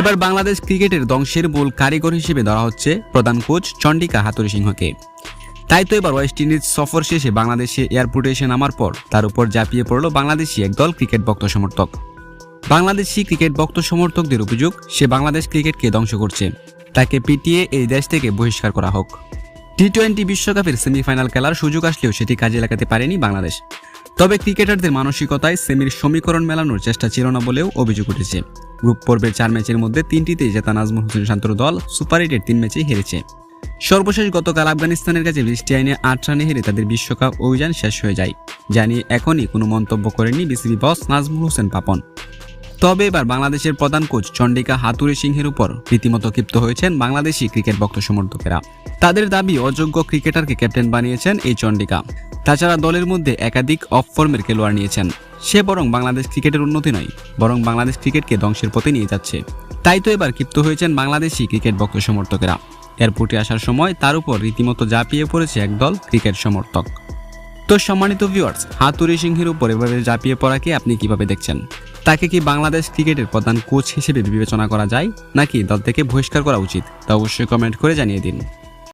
এবার বাংলাদেশ ক্রিকেটের ধ্বংসের মূল কারিগর হিসেবে ধরা হচ্ছে প্রধান কোচ চন্ডিকা হাতুরি সিংহকে। তাই তো এবার ওয়েস্ট ইন্ডিজ সফর শেষে বাংলাদেশে এয়ারপোর্টে এসে নামার পর তার উপর ঝাঁপিয়ে পড়ল বাংলাদেশি একদল ক্রিকেট ভক্ত সমর্থক। বাংলাদেশি ক্রিকেট ভক্ত সমর্থকদের অভিযোগ, সে বাংলাদেশ ক্রিকেটকে ধ্বংস করছে। তাকে পিটিয়ে এই দেশ থেকে বহিষ্কার করা হোক। টি টোয়েন্টি বিশ্বকাপের সেমিফাইনাল খেলার সুযোগ আসলেও সেটি কাজে লাগাতে পারেনি বাংলাদেশ। তবে ক্রিকেটারদের মানসিকতায় সেমির সমীকরণ মেলানোর চেষ্টা ছিল না বলেও অভিযোগ উঠেছে। গ্রুপ পর্বের চার ম্যাচের মধ্যে তিনটিতেই জেতা নাজমুল হোসেন শান্তর দল সুপার এইটের তিন ম্যাচেই হেরেছে। সর্বশেষ গতকাল আফগানিস্তানের কাছে বৃষ্টি আইনে আট রানে হেরে তাদের বিশ্বকাপ অভিযান শেষ হয়ে যায় জানিয়ে এখনই কোনো মন্তব্য করেনি বিসিবি বস নাজমুল হোসেন পাপন। তবে এবার বাংলাদেশের প্রধান কোচ চন্ডিকা হাতুরে সিংহের উপর রীতিমতো ক্ষিপ্ত হয়েছেন বাংলাদেশি ক্রিকেট ভক্ত সমর্থকেরা। তাদের দাবি অযোগ্য ক্রিকেটারকে ক্যাপ্টেন বানিয়েছেন এই চন্ডিকা। তাছাড়া দলের মধ্যে একাধিক অফ ফর্মের খেলোয়াড় নিয়েছেন। সে বরং বাংলাদেশ ক্রিকেটের উন্নতি নয়, বরং বাংলাদেশ ক্রিকেটকে ধ্বংসের পথে নিয়ে যাচ্ছে। তাই তো এবার ক্ষিপ্ত হয়েছেন বাংলাদেশি ক্রিকেট ভক্ত সমর্থকেরা। এয়ারপোর্টে আসার সময় তার উপর রীতিমতো ঝাঁপিয়ে পড়েছে একদল ক্রিকেট সমর্থক। তো সম্মানিত ভিউয়ার্স হাতুরি সিংহের উপর এভাবে ঝাঁপিয়ে পড়াকে আপনি কীভাবে দেখছেন? তাকে কি বাংলাদেশ ক্রিকেটের প্রধান কোচ হিসেবে বিবেচনা করা যায়, নাকি দল থেকে বহিষ্কার করা উচিত? তা অবশ্যই কমেন্ট করে জানিয়ে দিন।